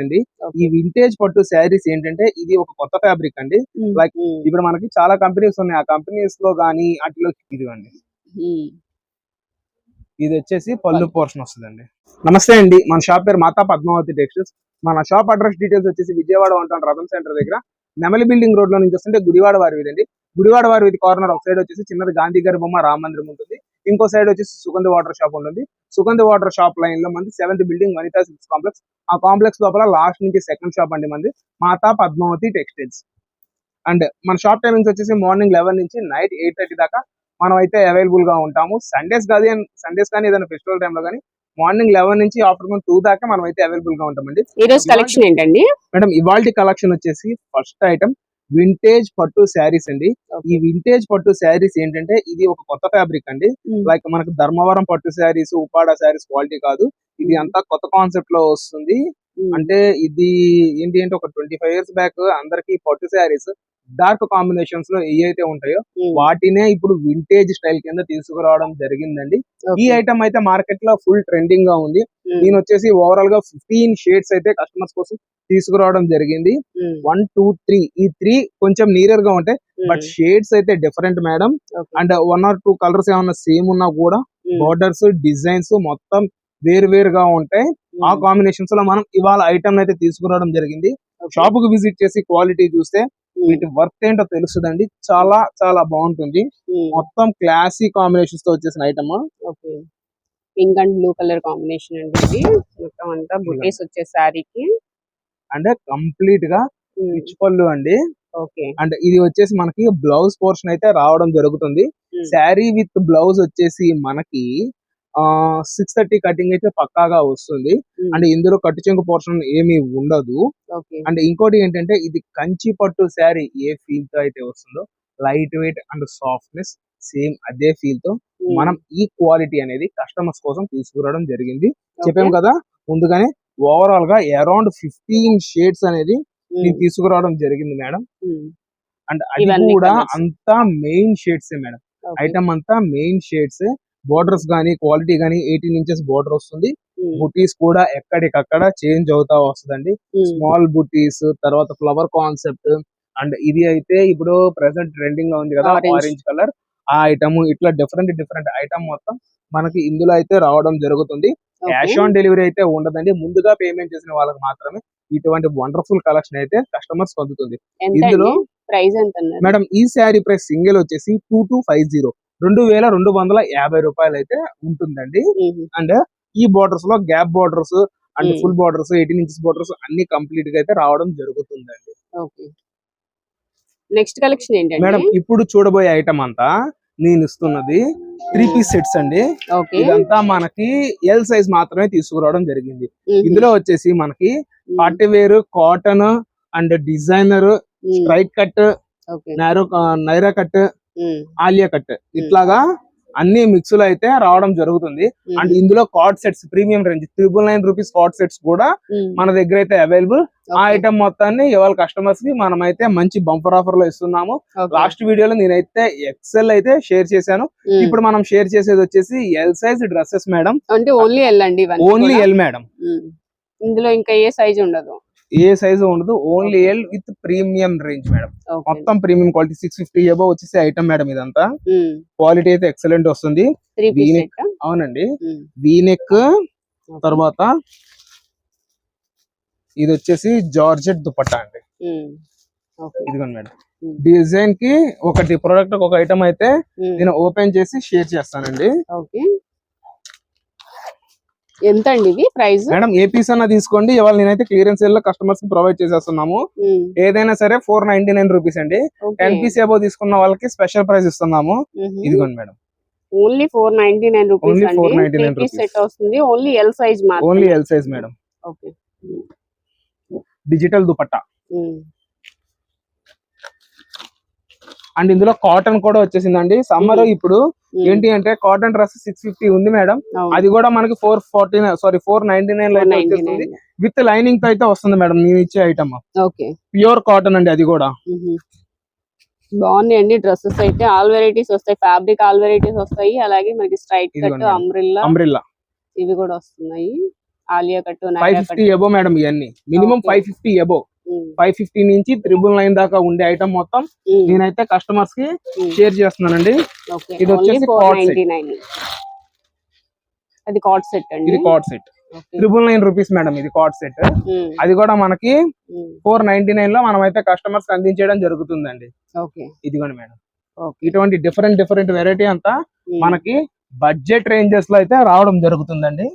అండి ఈ వింటేజ్ పట్టు శారీస్ ఏంటంటే ఇది ఒక కొత్త ఫ్యాబ్రిక్ అండి. like ఇప్పుడు మనకి చాలా కంపెనీస్ ఉన్నాయి. ఆ కంపెనీస్లో గానీ వాటిలో ఇదిగోండి. ఇది వచ్చేసి పళ్ళు పోర్షన్ వస్తుందండి. నమస్తే అండి. మన షాప్ పేరు మాతా పద్మావతి టెక్స్టైల్స్. మన షాప్ అడ్రస్ డీటెయిల్స్ వచ్చేసి విజయవాడ ఉంటాను రథం సెంటర్ దగ్గర. నెమలి బిల్డింగ్ రోడ్లో నుంచి వస్తుంటే గుడివాడ వారి వీధి అండి. గుడివాడ వారి వీధి కార్నర్ ఒక సైడ్ వచ్చేసి చిన్నది గాంధీ గారి బొమ్మ రామ మందిరం ఉంటుంది. ఇంకో సైడ్ వచ్చేసి సుగంధ వాటర్ షాప్ ఉంటుంది. సుగంధ వాటర్ షాప్ లైన్లో మంది seventh building Vanitha silks complex ఆ కాంప్లెక్స్ లోపల లాస్ట్ నుంచి సెకండ్ షాప్ అండి మంది మాతా పద్మావతి టెక్స్టైల్స్ అండ్ మన షాప్ టైమింగ్స్ వచ్చేసి మార్నింగ్ లెవెన్ నుంచి నైట్ ఎయిట్ థర్టీ దాకా మనం అయితే అవైలబుల్గా ఉంటాము. సండేస్ కాదు సండేస్ కానీ ఏదైనా ఫెస్టివల్ టైంలో కానీ మార్నింగ్ లెవెన్ నుంచి ఆఫ్టర్నూన్ టూ దాకా మనం అయితే అవైలబుల్గా ఉంటామండి. ఈ రోజు కలెక్షన్ ఏంటండి? మేడం ఇవాల్టి కలెక్షన్ వచ్చేసి ఫస్ట్ ఐటమ్ వింటేజ్ పట్టు శారీస్ అండి. ఈ వింటేజ్ పట్టు శారీస్ ఏంటంటే ఇది ఒక కొత్త ఫ్యాబ్రిక్ అండి. లైక్ మనకు ధర్మవరం పట్టు శారీస్ ఉపాడ శారీస్ క్వాలిటీ కాదు. ఇది అంతా కొత్త కాన్సెప్ట్లో వస్తుంది. అంటే ఇది ఏంటి అంటే ఒక ట్వంటీ ఫైవ్ ఇయర్స్ బ్యాక్ అందరికి పట్టు శారీస్ డార్క్ కాంబినేషన్స్లో ఏ అయితే ఉంటాయో వాటినే ఇప్పుడు వింటేజ్ స్టైల్ కింద తీసుకురావడం జరిగిందండి. ఈ ఐటమ్ అయితే మార్కెట్లో ఫుల్ ట్రెండింగ్గా ఉంది. దీని వచ్చేసి ఓవరాల్గా ఫిఫ్టీన్ షేడ్స్ అయితే కస్టమర్స్ కోసం తీసుకురావడం జరిగింది. వన్ టూ త్రీ ఈ త్రీ కొంచెం నీరర్గా ఉంటాయి బట్ షేడ్స్ అయితే different madam and one or two colours ఏమన్నా సేమ్ ఉన్నా కూడా బోర్డర్స్ డిజైన్స్ మొత్తం వేరు వేరుగా ఉంటాయి ఆ కాంబినేషన్స్లో మనం ఇవాళ ఐటమ్ అయితే తీసుకురావడం జరిగింది. షాప్కు విజిట్ చేసి క్వాలిటీ చూస్తే వీటి వర్క్ ఏంటో తెలుస్తుందండి చాలా చాలా బాగుంటుంది. మొత్తం క్లాసీ కాంబినేషన్స్తో వచ్చేసిన item okay pink and blue colour combination అండి ఇది. మొత్తం అంతా బుటీస్ వచ్చే శారీకి. అంటే కంప్లీట్గా పిచ్ పళ్ళు అండి. ఓకే అండ్ ఇది వచ్చేసి మనకి బ్లౌజ్ పోర్షన్ అయితే రావడం జరుగుతుంది. శారీ విత్ బ్లౌజ్ వచ్చేసి మనకి సిక్స్ థర్టీ కటింగ్ అయితే పక్కాగా వస్తుంది. అండ్ ఇందులో కట్టు చెంగు పోర్షన్ ఏమీ ఉండదు. అండ్ ఇంకోటి ఏంటంటే ఇది కంచి పట్టు శారీ ఏ ఫీల్తో అయితే వస్తుందో light weight and softness same అదే ఫీల్తో మనం ఈ క్వాలిటీ అనేది కస్టమర్స్ కోసం తీసుకురావడం జరిగింది. చెప్పాము కదా ముందుగానే ఓవరాల్గా అరౌండ్ ఫిఫ్టీన్ షేడ్స్ అనేది నేను తీసుకురావడం జరిగింది మేడం. అండ్ అది కూడా. అంతా మెయిన్ షేడ్స్ మేడం. ఐటమ్ అంతా మెయిన్ షేడ్స్ బోర్డర్స్ గానీ క్వాలిటీ గానీ ఎయిటీన్ ఇంచెస్ బోర్డర్ వస్తుంది. బుటీస్ కూడా ఎక్కడికక్కడ చేంజ్ అవుతా వస్తుందండి. స్మాల్ బుటీస్ తర్వాత ఫ్లవర్ కాన్సెప్ట్ అండ్ ఇది అయితే ఇప్పుడు ప్రెసెంట్ ట్రెండింగ్లో ఉంది కదా. ఆరెంజ్ కలర్ ఆ ఐటమ్ ఇట్లా డిఫరెంట్ డిఫరెంట్ ఐటమ్ మొత్తం మనకి ఇందులో అయితే రావడం జరుగుతుంది. క్యాష్ ఆన్ డెలివరీ అయితే ఉండదండి. ముందుగా పేమెంట్ చేసిన వాళ్ళకి మాత్రమే ఇటువంటి వండర్ఫుల్ కలెక్షన్ అయితే కస్టమర్స్ పొందుతుంది. ఇందులో ప్రైస్ మేడం ఈ శారీ ప్రైస్ సింగిల్ వచ్చేసి టూ టూ ఫైవ్ జీరో రెండు వేల రెండు వందల యాభై రూపాయలు అయితే ఉంటుందండి అండ్ ఈ బోర్డర్స్లో gap borders and. Full borders eighteen inches borders అన్ని కంప్లీట్గా అయితే రావడం జరుగుతుందండి. నెక్స్ట్ కలెక్షన్ ఏంటండి? మేడం ఇప్పుడు చూడబోయే ఐటమ్ అంతా నేను ఇస్తున్నది త్రీ పీస్ సెట్స్ అండి. ఇదంతా మనకి ఎల్ సైజ్ మాత్రమే తీసుకురావడం జరిగింది. ఇందులో వచ్చేసి మనకి party wear cotton and designer straight cut నైరో Naira cut Alia cut. ఇట్లాగా అన్ని మిక్స్లో అయితే రావడం జరుగుతుంది. అండ్ ఇందులో card sets premium range triple nine rupees card sets కూడా మన దగ్గర అయితే అవైలబుల్ ఆ ఐటమ్ మొత్తాన్ని ఇవాళ కస్టమర్స్కి మనం అయితే మంచి బంపర్ ఆఫర్లో ఇస్తున్నాము. లాస్ట్ వీడియోలో నేనైతే ఎక్సెల్ అయితే షేర్ చేశాను. ఇప్పుడు మనం షేర్ చేసేది వచ్చేసి ఎల్ సైజ్ డ్రెస్సెస్ మేడం అంటే ఓన్లీ ఎల్ అండి ఓన్లీ? L madam. ఇందులో ఇంకా ఏ సైజ్ ఉండదు. ఏ సైజ్ ఉండదు only L with premium range madam మొత్తం premium quality six fifty above వచ్చేసి ఐటమ్ మేడం ఇదంతా. క్వాలిటీ అయితే ఎక్సలెంట్ వస్తుంది. త్రీ పీస్ వీనే- అవునండి. వీనెక్ తర్వాత ఇది వచ్చేసి జార్జెట్ దుపట్టా అండి. ఓకే ఇదిగోండి మేడం డిజైన్కి ఒకటి ప్రోడక్ట్ ఒక ఐటమ్ అయితే నేను ఓపెన్ చేసి షేర్ చేస్తానండి. ఎంత అండి ఇది ప్రైస్? మేడం ఏ పీస్ అన్నా తీసుకోండి. ఇవాళ నేనైతే క్లియరెన్స్ సేల్లో కస్టమర్స్ ప్రొవైడ్ చేసేస్తున్నాము. ఏదైనా సరే ఫోర్ నైన్టీ నైన్ రూపీస్ అండి టెన్ పీస్ ఏబో తీసుకున్న వాళ్ళకి స్పెషల్ ప్రైస్ ఇస్తున్నాము. ఇదిగోండి madam. Only four ninety nine rupees Only అండి. 499 త్రీ పీస్ rupees. సెట్ వస్తుంది. Only L size only L size madam. Okay. Digital dupatta and ఇందులో cotton కూడా వచ్చేసిందండి. సమ్మర్. ఇప్పుడు ఏంటి అంటే కాటన్ డ్రెస్ సిక్స్ ఫిఫ్టీ ఉంది మేడం. అది కూడా మనకి four forty sorry four ninety నైన్లో అయితే వచ్చేస్తుంది. విత్ లైనింగ్తో అయితే వస్తుంది మేడం నేను ఇచ్చే ఐటమ్. ఓకే. ప్యూర్ కాటన్ అండి అది కూడా. బాగున్నాయండి డ్రెస్సెస్ అయితే. ఆల్ వెరైటీస్ వస్తాయి. ఫ్యాబ్రిక్ ఆల్ వెరైటీస్ వస్తాయి. అలాగే మనకి స్ట్రైట్ కట్. అంబ్రిల్లా. అంబ్రిల్లా. ఇవి కూడా వస్తున్నాయి. Alia cut five fifty above madam ఇవన్నీ. Minimum. Five fifty above five fifty నుంచి త్రిబుల్ నైన్ దాకా ఉండే ఐటమ్ మొత్తం నేనైతే కస్టమర్స్కి. షేర్ చేస్తున్నానండి. ఇది వచ్చేసి అది కార్డ్ సెట్ అండి. ఇది card set triple nine rupees madam ఇది కార్డ్ సెట్ అది కూడా మనకి ఫోర్ నైన్టీ నైన్లో మనం అయితే కస్టమర్స్ అందించడం జరుగుతుందండి. ఓకే. ఇదిగోండి మేడం. ఓకే. ఇటువంటి డిఫరెంట్ డిఫరెంట్ వెరైటీ అంతా మనకి బడ్జెట్ రేంజెస్లో అయితే రావడం జరుగుతుందండి.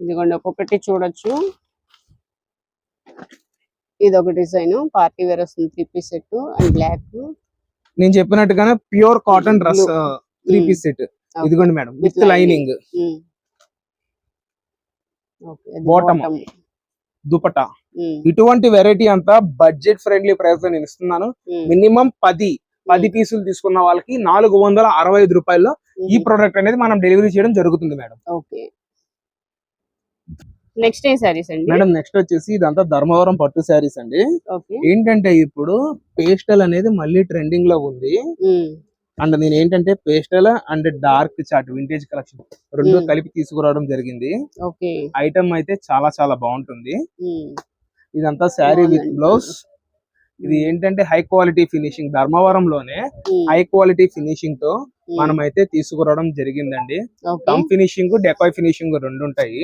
ఇదిగోండి ఒక్కొక్కటి చూడొచ్చు. ఇది ఒక డిజైన్. పార్టీ వేర్ వస్తుంది three piece set and black నేను చెప్పినట్టుగానే pure cotton dress. Three. Piece set. ఇదిగోండి madam with lining Bottom. Dupatta ఇటువంటి వెరైటీ అంతా బడ్జెట్ ఫ్రెండ్లీ ప్రైస్లో నేను ఇస్తున్నాను. మినిమం పది పది పీసులు తీసుకున్న వాళ్ళకి నాలుగు వందల అరవై ఐదు రూపాయల్లో ఈ ప్రోడక్ట్ అనేది మనం డెలివరీ చేయడం జరుగుతుంది మేడం ఓకే నెక్స్ట్ ఏ సారీస్ అండి? మేడం నెక్స్ట్ వచ్చేసి ఇదంతా ధర్మవరం పట్టు శారీస్ అండి. ఏంటంటే ఇప్పుడు పేస్టల్ అనేది మళ్ళీ ట్రెండింగ్లో ఉంది. అండ్ నేను ఏంటంటే పేస్టల్ అండ్ డార్క్ చాట్ వింటేజ్ కలెక్షన్ రెండు Mm. కలిపి తీసుకురావడం జరిగింది. ఐటమ్ అయితే చాలా చాలా బాగుంటుంది. ఇదంతా శారీ విత్. బ్లౌజ్ ఇది ఏంటంటే హై క్వాలిటీ ఫినిషింగ్ ధర్మవరంలోనే హై క్వాలిటీ ఫినిషింగ్తో మనం అయితే తీసుకురావడం జరిగిందండి. కమ్ ఫినిషింగ్ డెకాయ్ ఫినిషింగ్ రెండు ఉంటాయి.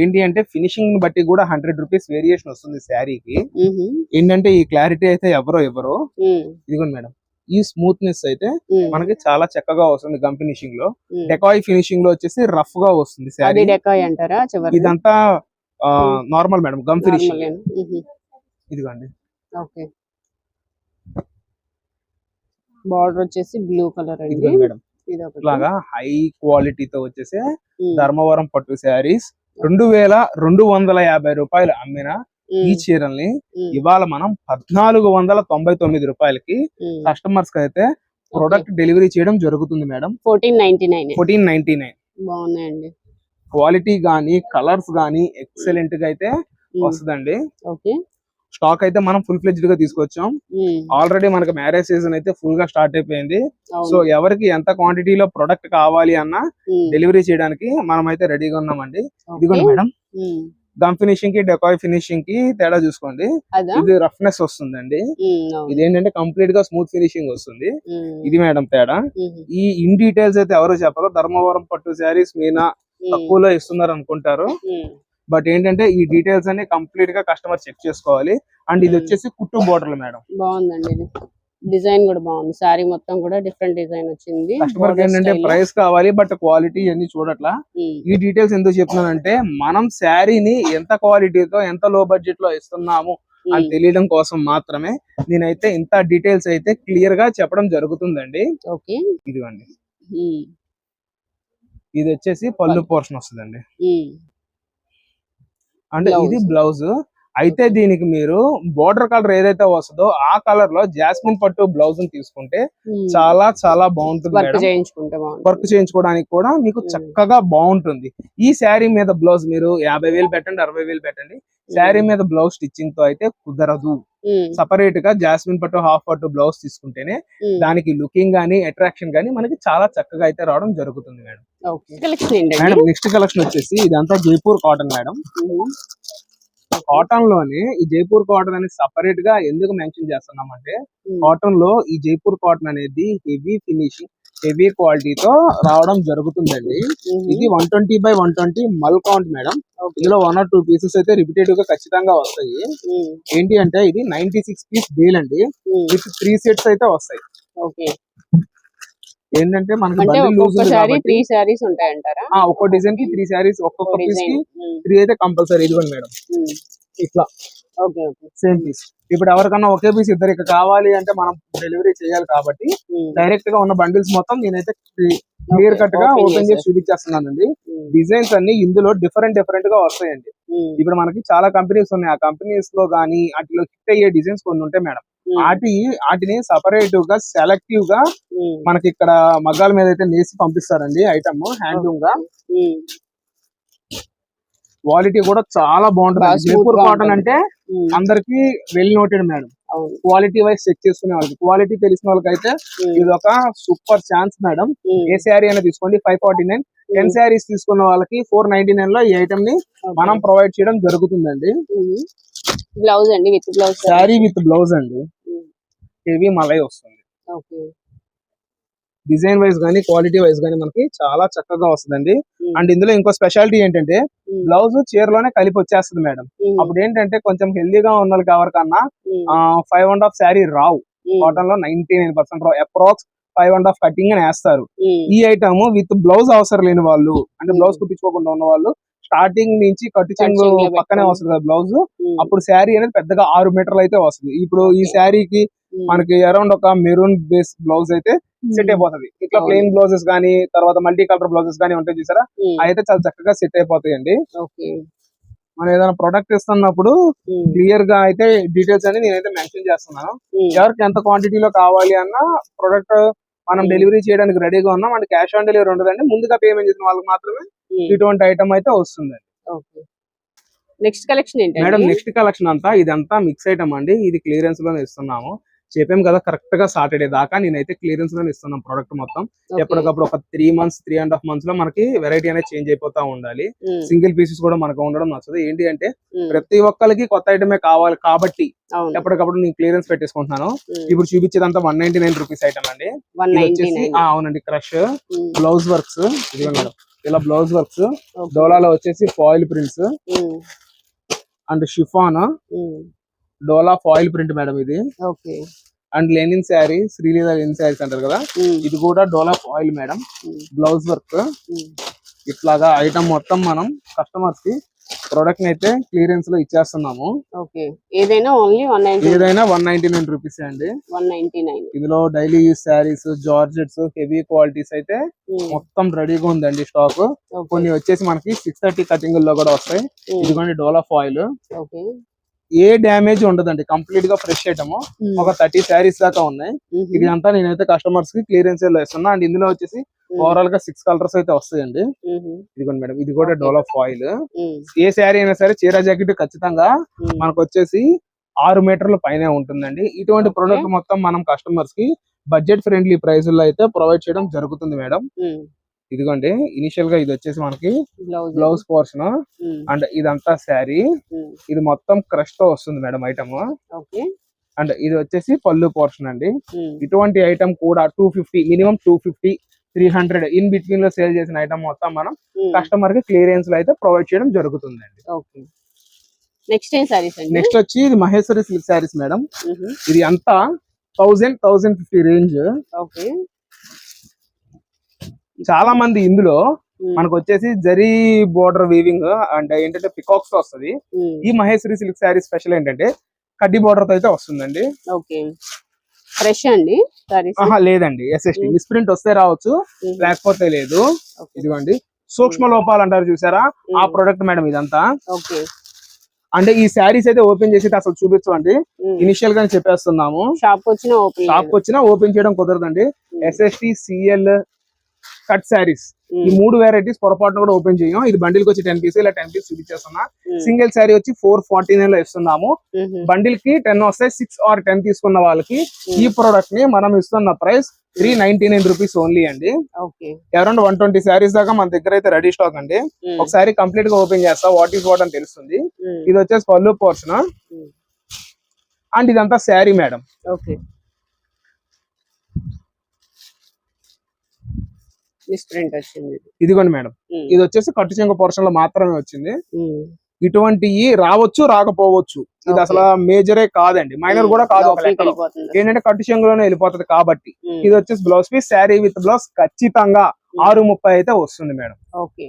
ఏంటి అంటే ఫినిషింగ్ బట్టి కూడా హండ్రెడ్ రూపీస్ వేరియేషన్ వస్తుంది శారీకి. ఏంటంటే ఈ క్లారిటీ అయితే ఎవరో ఎవరో ఇదిగోండి మేడం. ఈ స్మూత్నెస్ అయితే మనకి చాలా చక్కగా వస్తుంది గమ్ ఫినిషింగ్లో డెకాయ్ ఫినిషింగ్లో వచ్చేసి రఫ్గా వస్తుంది శారీ. డెకాయ్ అంటారా చివరి ఇదంతా నార్మల్ మేడం గమ్ ఫినిషింగ్. ఇదిగోండి. ఓకే. బార్డర్ వచ్చేసి బ్లూ కలర్ అండి. మేడం. ఇట్లాగా హై క్వాలిటీతో వచ్చేసి ధర్మవరం పట్టు శారీస్ రెండు వేల రెండు వందల యాభై రూపాయలు అమ్మిన ఈ చీరల్ని ఇవాళ మనం పద్నాలుగు వందల తొంభై తొమ్మిది రూపాయలకి. కస్టమర్స్కి అయితే ప్రొడక్ట్ డెలివరీ చేయడం జరుగుతుంది madam. Fourteen ninety nine. Fourteen ninety nine. బాగున్నాయండి. క్వాలిటీ గానీ కలర్స్ గానీ ఎక్సలెంట్గా అయితే వస్తుందండి. ఓకే. స్టాక్ అయితే మనం ఫుల్ ఫ్లెజ్డ్గా తీసుకొచ్చాం. ఆల్రెడీ మనకి మ్యారేజ్ సీజన్ అయితే ఫుల్గా స్టార్ట్ అయిపోయింది. సో ఎవరికి ఎంత క్వాంటిటీలో ప్రొడక్ట్ కావాలి అన్నా డెలివరీ చేయడానికి మనం అయితే రెడీగా ఉన్నామండి. ఇదిగోండి మేడం. గమ్ ఫినిషింగ్కి డెకాయ్ ఫినిషింగ్కి తేడా చూసుకోండి. ఇది రఫ్నెస్ వస్తుందండి. ఉమ్, అవును. ఇది ఏంటంటే కంప్లీట్గా స్మూత్ ఫినిషింగ్ వస్తుంది. ఇది మేడం తేడా. ఈ ఇన్ డీటెయిల్స్ అయితే ఎవరు చెప్పరు. ధర్మవరం పట్టు శారీస్ మీనా తక్కువలో ఇస్తున్నారు అనుకుంటారు బట్ ఏంటంటే ఈ డీటెయిల్స్ అన్ని కంప్లీట్గా కస్టమర్ చెక్ చేసుకోవాలి. అండ్ ఇది Hmm. వచ్చేసి కుట్టు బోర్డర్ మేడం. బాగుందండి ఇది. డిజైన్ కూడా బాగుంది. సారీ మొత్తం కూడా డిఫరెంట్ డిజైన్ వచ్చింది. కస్టమర్ ఏంటంటే. ప్రైస్ కావాలి బట్ క్వాలిటీ అన్ని చూడట్లా. ఉమ్, ఈ డీటెయిల్స్ ఎందుకు చెప్తున్నానంటే మనం శారీని ఎంత క్వాలిటీతో ఎంత లో బడ్జెట్లో ఇస్తున్నాము అని ఉమ్, తెలియడం కోసం మాత్రమే నేనైతే ఇంత డీటెయిల్స్ అయితే క్లియర్గా చెప్పడం జరుగుతుందండి. ఓకే. ఇదిగోండి. ఇది వచ్చేసి పళ్ళు పోర్షన్ వస్తుందండి. అంటే. ఇది బ్లౌజ్ అయితే దీనికి మీరు బోర్డర్ కలర్ ఏదైతే వస్తుందో ఆ కలర్లో జాస్మిన్ పట్టు బ్లౌజ్ తీసుకుంటే ఉమ్. చాలా చాలా బాగుంటుంది వర్క్ చేయించుకోవడానికి కూడా మీకు Hmm. చక్కగా బాగుంటుంది. ఈ శారీ మీద బ్లౌజ్ మీరు యాభై వేలు పెట్టండి అరవై వేలు పెట్టండి. శారీ మీద బ్లౌజ్ స్టిచ్చింగ్తో అయితే కుదరదు. సపరేట్గా జాస్మిన్ పట్టు హాఫ్ పట్టు బ్లౌజ్ తీసుకుంటేనే దానికి లుకింగ్ గానీ అట్రాక్షన్ గానీ మనకి చాలా చక్కగా అయితే రావడం జరుగుతుంది మేడం. మేడం నెక్స్ట్ కలెక్షన్ వచ్చేసి ఇదంతా జైపూర్ కాటన్ మేడం. కాటన్లోనే ఈ జైపూర్ కాటన్ అనేది సపరేట్గా ఎందుకు మెన్షన్ చేస్తున్నాం అంటే కాటన్లో ఈ జైపూర్ కాటన్ అనేది హెవీ ఫినిషింగ్ హెవీ క్వాలిటీతో రావడం జరుగుతుందండి. ఇది one twenty by one twenty మల్ కౌంట్ మేడం. ఇందులో వన్ ఆర్ టూ పీసెస్ అయితే రిపీటెడ్గా ఖచ్చితంగా వస్తాయి. ఏంటి అంటే ఇది నైన్టీ సిక్స్ పీస్ డీల్ అండి. విత్ త్రీ సెట్స్ అయితే వస్తాయి. ఓకే. ఏంటంటే మనకి త్రీ ఉంటాయంటారా? ఒక్కో డిజైన్కి త్రీ శారీస్ ఒక్కొక్క పీస్కి త్రీ అయితే కంపల్సరీ ఇదిగోండి మేడం. ఇట్లా. Same piece. ఇప్పుడు ఎవరికన్నా ఒకే పీస్ ఇద్దరికి కావాలి అంటే మనం డెలివరీ చేయాలి కాబట్టి డైరెక్ట్గా ఉన్న బండిల్స్ మొత్తం నేనైతే క్లియర్ కట్గా ఓపెన్ చేసి చూపించేస్తున్నానండి. డిజైన్స్ అన్ని ఇందులో డిఫరెంట్ డిఫరెంట్గా వస్తాయండి. ఇప్పుడు మనకి చాలా కంపెనీస్ ఉన్నాయి. ఆ కంపెనీస్లో గానీ వాటిలో హిట్ అయ్యే డిజైన్స్ కొన్ని ఉంటాయి మేడం. వాటి వాటిని సపరేట్గా సెలెక్టివ్గా మనకి ఇక్కడ మగ్గాల మీద అయితే నేసి పంపిస్తారండి ఐటమ్ హ్యాండ్లూమ్గా. క్వాలిటీ కూడా చాలా బాగా బాగుంటుంది జైపూర్ కాటన్. అంటే అందరికి well noted madam quality wise check చేసుకునే వాళ్ళకి. క్వాలిటీ తెలిసిన వాళ్ళకైతే ఇది ఒక సూపర్ ఛాన్స్ మేడం ఏ శారీ అయినా తీసుకోండి. Five forty nine ten saris తీసుకున్న వాళ్ళకి ఫోర్ నైన్టీ నైన్లో ఈ ఐటమ్ని మనం ప్రొవైడ్ చేయడం జరుగుతుందండి. బ్లౌజ్ అండి with blouse sari with blouse అండి. హెవీ మలై వస్తుంది. డిజైన్ వైజ్ గానీ క్వాలిటీ వైజ్ గానీ మనకి చాలా చక్కగా వస్తుందండి. అండ్ ఇందులో ఇంకో స్పెషాలిటీ ఏంటంటే బ్లౌజ్ చీరలోనే కలిపి వచ్చేస్తుంది మేడం. అప్పుడు ఏంటంటే కొంచెం హెల్దీగా ఉన్న వాళ్ళకి ఎవరికన్నా ఫైవ్ అండ్ హాఫ్ శారీ రావు. కాటన్లో ninety nine percent Rao. Approx five and half cutting అని వేస్తారు. ఈ ఐటమ్ విత్ బ్లౌజ్ అవసరం లేని వాళ్ళు అంటే బ్లౌజ్ కుట్టించుకోకుండా ఉన్న వాళ్ళు స్టార్టింగ్ నుంచి కట్టు చెంగు పక్కనే. వస్తుంది కదా బ్లౌజ్ అప్పుడు శారీ అనేది పెద్దగా ఆరు మీటర్లు అయితే వస్తుంది. ఇప్పుడు ఈ. శారీకి మనకి అరౌండ్ ఒక మెరూన్ బేస్ బ్లౌజ్ అయితే సెట్ అయిపోతుంది. ఇట్లా. ప్లెయిన్ బ్లౌజెస్ గానీ తర్వాత మల్టీ కలర్ బ్లౌజెస్ గానీ ఉంటాయి చూసారా? అయితే చాలా చక్కగా సెట్ అయిపోతాయండి. మనం ఏదైనా ప్రొడక్ట్ ఇస్తున్నప్పుడు క్లియర్గా అయితే డీటెయిల్స్ అని నేనైతే మెన్షన్ చేస్తున్నాను. ఎవరికి ఎంత క్వాంటిటీలో కావాలి అన్న ప్రొడక్ట్ మనం Hmm. డెలివరీ చేయడానికి రెడీగా ఉన్నాం. అండ్ క్యాష్ ఆన్ డెలివరీ ఉండదండి. ముందుగా పేమెంట్ చేసిన వాళ్ళకి మాత్రమే ఇటువంటి ఐటమ్ అయితే వస్తుంది okay. Next collection madam next collection అంతా ఇదంతా మిక్స్ ఐటమ్ అండి. ఇది క్లియరెన్స్లోనే ఇస్తున్నాము. చెప్పాం కదా కరెక్ట్గా సాటర్డే దాకా నేనైతే క్లియరెన్స్లోనే ఇస్తున్నాం ప్రొడక్ట్ మొత్తం. ఎప్పటికప్పుడు ఒక three months three and half మంత్స్లో మనకి వెరైటీ అనేది చేంజ్ అయిపోతా ఉండాలి. సింగిల్ పీసెస్ కూడా మనకు ఉండడం నచ్చదు. ఏంటి అంటే ప్రతి ఒక్కరికి కొత్త ఐటమే కావాలి కాబట్టి ఎప్పటికప్పుడు నేను క్లియరెన్స్ పెట్టేసుకుంటున్నాను. ఇప్పుడు చూపించేదంతా one ninety nine rupees item అండి అవునండి క్రష్ బ్లౌజ్ వర్క్స్ ఇలా బ్లౌజ్ వర్క్స్. డోలాలో వచ్చేసి foil prints and chiffon. Dola foil print madam ఇది. Okay. And linen sari Sreeleela linen saris అంటారు కదా? ఇది కూడా dola foil madam. Blouse work. ఇట్లాగా ఐటమ్ మొత్తం మనం కస్టమర్స్కి ప్రొడక్ట్ అయితే క్లియరెన్స్లో ఇచ్చేస్తున్నాము. ఓకే. ఏదైనా ఓన్లీ వన్ నైన్టీ ఏదైనా వన్ నైన్టీ నైన్ రూపీస్ అండి. One ninety nine. ఇందులో daily use saris georgettes heavy qualities అయితే మొత్తం రెడీగా ఉందండి స్టాక్ కొన్ని వచ్చేసి మనకి సిక్స్ థర్టీ కటింగ్లో కూడా వస్తాయి. ఇదిగోండి డోలా ఫాయిల్. ఓకే. ఏ డ్యామేజ్ ఉండదండి. కంప్లీట్గా ఫ్రెష్ ఐటమ్ ఒక థర్టీ శారీస్ దాకా ఉన్నాయి. ఇది అంతా నేనైతే కస్టమర్స్కి క్లియరెన్స్లో ఇస్తున్నా. అండ్ ఇందులో వచ్చేసి ఓవరాల్గా సిక్స్ కలర్స్ అయితే వస్తాయండి. ఇదిగోండి మేడం. ఇది కూడా. డోలా ఫాయిల్ ఏ శారీ అయినా సరే చీర జాకెట్ ఖచ్చితంగా మనకు వచ్చేసి ఆరు మీటర్ల పైనే ఉంటుందండి. ఇటువంటి. ప్రొడక్ట్ మొత్తం మనం కస్టమర్స్కి బడ్జెట్ ఫ్రెండ్లీ ప్రైస్లో అయితే ప్రొవైడ్ చేయడం జరుగుతుంది మేడం. ఇదిగోండి ఇనిషియల్గా ఇది వచ్చేసి మనకి బ్లౌజ్ పోర్షన్ అండ్ ఇదంతా శారీ. ఇది మొత్తం క్రష్తో వస్తుంది మేడం ఐటమ్ అండ్ ఇది వచ్చేసి పళ్ళు పోర్షన్ అండి. ఇటువంటి ఐటమ్ కూడా two fifty minimum two fifty three hundred in బిట్వీన్లో sale చేసిన ఐటమ్ మొత్తం మనం కస్టమర్కి క్లియరెన్స్లో అయితే ప్రొవైడ్ చేయడం జరుగుతుందండి. ఓకే. నెక్స్ట్ నెక్స్ట్ వచ్చి ఇది మహేశ్వరి సిల్క్ శారీస్ మేడం. ఇది అంతా thousand thousand fifty range okay. చాలా మంది ఇందులో మనకు వచ్చేసి జరీ బోర్డర్ వీవింగ్ అండ్ ఏంటంటే పికాక్స్తో వస్తుంది ఈ మహేశ్వరి సిల్క్ శారీ స్పెషల్ ఏంటంటే కడ్డీ బోర్డర్తో అయితే వస్తుందండి. ఓకే. ఫ్రెష్ అండి లేదండి. ఎస్ఎస్టీ. మిస్ప్రింట్ వస్తే రావచ్చు లేకపోతే లేదు. ఇదిగోండి. సూక్ష్మ లోపాలు అంటారు చూసారా? ఆ ప్రొడక్ట్ మేడం ఇదంతా. ఓకే. అంటే ఈ శారీస్ అయితే ఓపెన్ చేసి అసలు చూపించండి ఇనిషియల్గా చెప్పేస్తున్నాము. షాప్ వచ్చిన ఓపెన్ షాప్ వచ్చినా ఓపెన్ చేయడం కుదరదండి. SST CL cut saris. ఈ మూడు వెరైటీస్ పొరపాటున కూడా ఓపెన్ చేయం. ఇది బండిల్కి వచ్చి టెన్ పీస్ ఇలా టెన్ పీస్ చూపించేస్తున్నా సింగిల్ శారీ వచ్చి ఫోర్ ఫార్టీ నైన్లో ఇస్తున్నాము. బండిల్కి టెన్ వస్తాయి సిక్స్ ఆర్ టెన్ తీసుకున్న వాళ్ళకి. ఈ ప్రోడక్ట్ని మనం ఇస్తున్న price three ninety nine rupees only అండి. అరౌండ్ వన్ ట్వంటీ శారీస్ దాకా మన దగ్గర అయితే రెడీ స్టాక్ అండి. ఒకసారి కంప్లీట్గా ఓపెన్ చేస్తా. వాట్ ఈస్ వాట్ అని తెలుస్తుంది. ఇది వచ్చేసి పళ్ళు పోర్షన్ అండ్ ఇదంతా శారీ మేడం ఓకే. మిస్ప్రింట్ వచ్చింది. ఇదిగోండి మేడం. ఇది వచ్చేసి కట్టు చెంగు పోర్షన్లో మాత్రమే వచ్చింది. ఇటువంటివి రావచ్చు రాకపోవచ్చు. ఇది. అసలు మేజరే కాదండి. మైనర్ కూడా కాదు. ఏంటంటే కట్టు చెంగులోనే వెళ్ళిపోతుంది. కాబట్టి. ఇది వచ్చేసి blouse piece sari with blouse ఖచ్చితంగా ఆరు ముప్పై అయితే వస్తుంది మేడం. ఓకే.